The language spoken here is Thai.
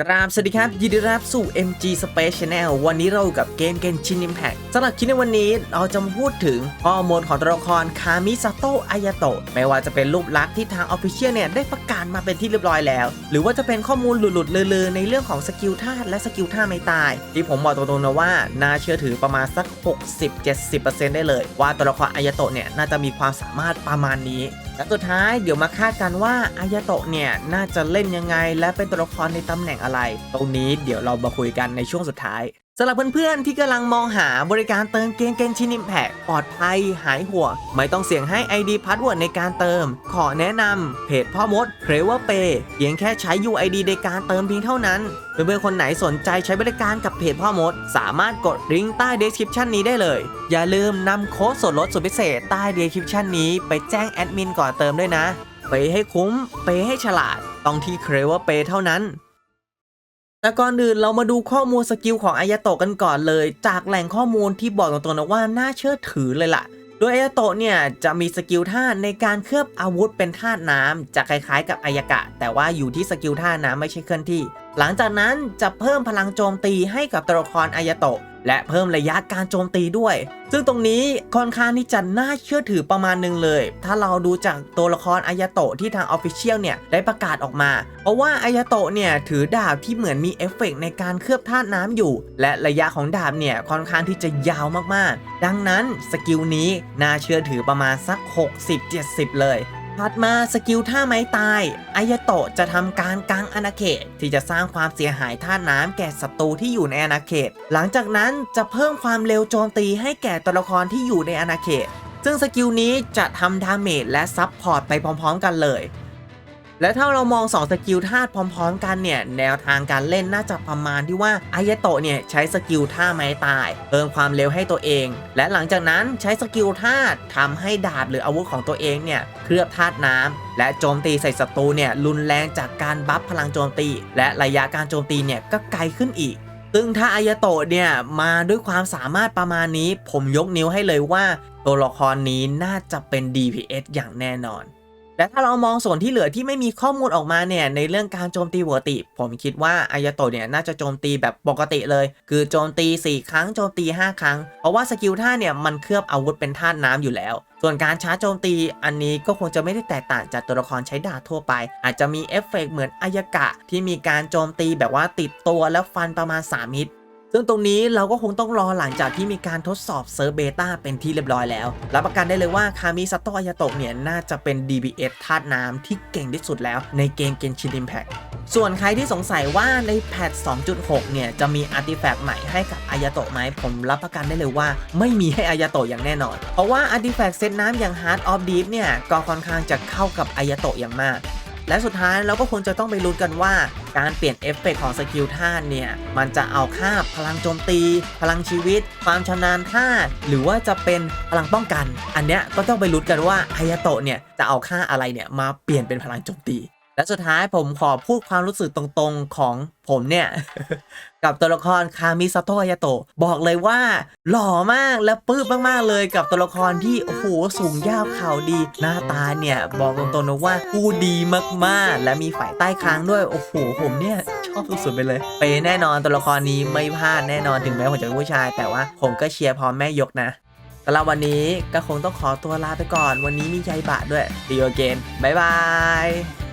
กราบสวัสดีครับ ยินดีรับสู่ MG Space Channel วันนี้เราอยู่กับเกม Genshin Impact สำหรับคลิปในวันนี้เราจะมาพูดถึงฮอร์โมนของตัวละครคามิซาโตะอายาโตะไม่ว่าจะเป็นรูปลักษณ์ที่ทาง Official เนี่ยได้ประกาศมาเป็นที่เรียบร้อยแล้ว หรือว่าจะเป็นข้อมูลหลุดๆลือๆในเรื่องของสกิลธาตุและสกิลท่าไม่ตาย ที่ผมบอกตรงๆนะว่า น่าเชื่อถือประมาณสัก 60-70%ได้เลย ว่าตัวละครอายาโตะเนี่ยน่าจะมีความสามารถประมาณนี้ และสุดท้ายเดี๋ยวมาคาดกันว่าอายาโตะเนี่ยน่าจะเล่นยังไง และเป็นตัวละครในตำแหน่งอะไร ตรงนี้เดี๋ยวเรามาคุยกันในช่วงสุดท้าย สำหรับเพื่อนๆ ที่กำลังมองหาบริการเติมเกมเกนชิน Impact ปลอดภัย หายห่วงไม่ต้องเสี่ยงให้ ID พาสเวิร์ดในการเติม ขอแนะนำเพจพ่อมดเพรเวอร์เปเพียงแค่ใช้ UID ในการเติมเพียงเท่านั้น เพื่อนๆ คนไหนสนใจใช้บริการกับเพจพ่อมด สามารถกดลิงก์ใต้ description นี้ได้เลย อย่าลืมนำโค้ดส่วนลดสุดพิเศษใต้ description นี้ไปแจ้งแอดมินก่อนเติมด้วยนะ ไปให้คุ้ม ไปให้ฉลาด ต้องที่เครเวอร์เปเท่านั้น แต่ก่อนอื่นเรามาดูข้อมูลสกิลของอายาโตะกันก่อนเลย จากแหล่งข้อมูลที่บอกตรงๆนะว่าน่าเชื่อถือเลยล่ะ โดยอายาโตะเนี่ยจะมีสกิลท่าในการเคลือบอาวุธเป็นท่าน้ำจะคล้ายๆ กับอายากะ แต่ว่าอยู่ที่สกิลท่าน้ำไม่ใช่เคลื่อนที่ หลังจากนั้นจะเพิ่มพลังโจมตีให้กับตัวละครอายาโตะ และเพิ่มระยะการโจมตีด้วย ซึ่งตรงนี้ค่อนข้างที่จะน่าเชื่อถือประมาณหนึงเลย ถ้าเราดูจากตัวละครอายาโตะที่ทางออฟฟิเชียลเนี่ยได้ประกาศออกมา เพราะว่าอายาโตะเนี่ยถือดาบที่เหมือนมีเอฟเฟกต์ในการเคลือบธาตุน้ำอยู่ และระยะของดาบเนี่ยค่อนข้างที่จะยาวมากๆ ดังนั้นสกิลนี้น่าเชื่อถือประมาณสัก 60-70 เลย ถัดมาสกิลท่าไม้ตายอายโตะจะทำการกางอาณาเขต ที่จะสร้างความเสียหายท่าน้ำแก่ศัตรูที่อยู่ในอาณาเขต หลังจากนั้นจะเพิ่มความเร็วโจมตีให้แก่ตัวละครที่อยู่ในอาณาเขต ซึ่งสกิลนี้จะทำดาเมจและซับพอร์ตไปพร้อมๆ กันเลย และถ้าเรามอง 2 สกิลธาตุพร้อม ๆ กันเนี่ย แนวทางการเล่นน่าจะประมาณที่ว่าอายโตะเนี่ย ใช้สกิลท่าไม้ตาย เพิ่มความเร็วให้ตัวเอง และหลังจากนั้นใช้สกิลธาตุทำให้ดาบหรืออาวุธของตัวเองเนี่ย เคลือบธาตุน้ำและโจมตีใส่ศัตรูเนี่ยรุนแรงจากการบัฟพลังโจมตี และระยะการโจมตีเนี่ยก็ไกลขึ้นอีกซึ่งถ้าอายโตะเนี่ยมาด้วยความสามารถประมาณนี้ ผมยกนิ้วให้เลยว่า ตัวละครนี้น่าจะเป็น DPS อย่างแน่นอน และถ้าเรามองส่วนที่เหลือที่ไม่มีข้อมูลออกมาเนี่ยในเรื่องการโจมตีปกติ ผมคิดว่าอายาโตเนี่ยน่าจะโจมตีแบบปกติเลย คือโจมตี 4 ครั้งโจมตี 5 ครั้ง เพราะว่าสกิลท่าเนี่ยมันเคลือบอาวุธเป็นธาตุน้ำอยู่แล้ว ส่วนการชาร์จโจมตีอันนี้ก็คงจะไม่ได้แตกต่างจากตัวละครใช้ดาบทั่วไป อาจจะมีเอฟเฟกต์เหมือนอายกะที่มีการโจมตีแบบว่าติดตัวแล้วฟันประมาณ3ฮิต ซึ่งตรงนี้เราก็คงต้องรอหลังจากที่มีการทดสอบเซิร์ฟเบต้าเป็นที่เรียบร้อยแล้ว รับประกันได้เลยว่าคามิซาโตะอายาโตะเนี่ยน่าจะเป็น DBS ธาตุน้ำที่เก่งที่สุดแล้วในเกม Genshin Impact ส่วนใครที่สงสัยว่าในแพท 2.6 เนี่ย จะมีอาร์ติแฟกต์ใหม่ให้กับอายาโตะไหมผมรับประกันได้เลยว่า ไม่มีให้อายาโตะอย่างแน่นอน เพราะว่าอาร์ติแฟกต์เซตน้ำอย่าง Heart of Deep เนี่ย ก็ค่อนข้างจะเข้ากับอายาโตะอย่างมาก และสุดท้ายเราก็คงจะต้องไปลุ้นกันว่า การเปลี่ยนเอฟเฟกต์ของสกิลท่าเนี่ย มันจะเอาค่าพลังโจมตี พลังชีวิต ความชำนาญท่า หรือว่าจะเป็นพลังป้องกัน อันเนี้ยก็ต้องไปลุ้นกันว่าไฮยาโตะเนี่ยจะเอาค่าอะไรเนี่ยมาเปลี่ยนเป็นพลังโจมตี และสุดท้ายผมขอพูดความรู้สึกตรงๆของผมเนี่ย กับตัวละครคามิซาโตะอายาโตะบอกเลยว่า หล่อมากและปื้มมากๆเลยกับตัวละครที่ โอ้โห สูงยาวขาวดี หน้าตาเนี่ย บอกตรงๆนะว่าผู้ดีมากๆ และมีฝ่ายใต้ค้างด้วย โอ้โห ผมเนี่ย ชอบสุดๆไปเลยไปแน่นอนตัวละครนี้ไม่พลาดแน่นอนถึงแม้ผมจะเป็นผู้ชาย แต่ว่าผมก็เชียร์พร้อมแม่ยกนะสำหรับวันนี้ก็คงต้องขอตัวลาไปก่อน วันนี้มีใจบะด้วยดีโอเกนบายบาย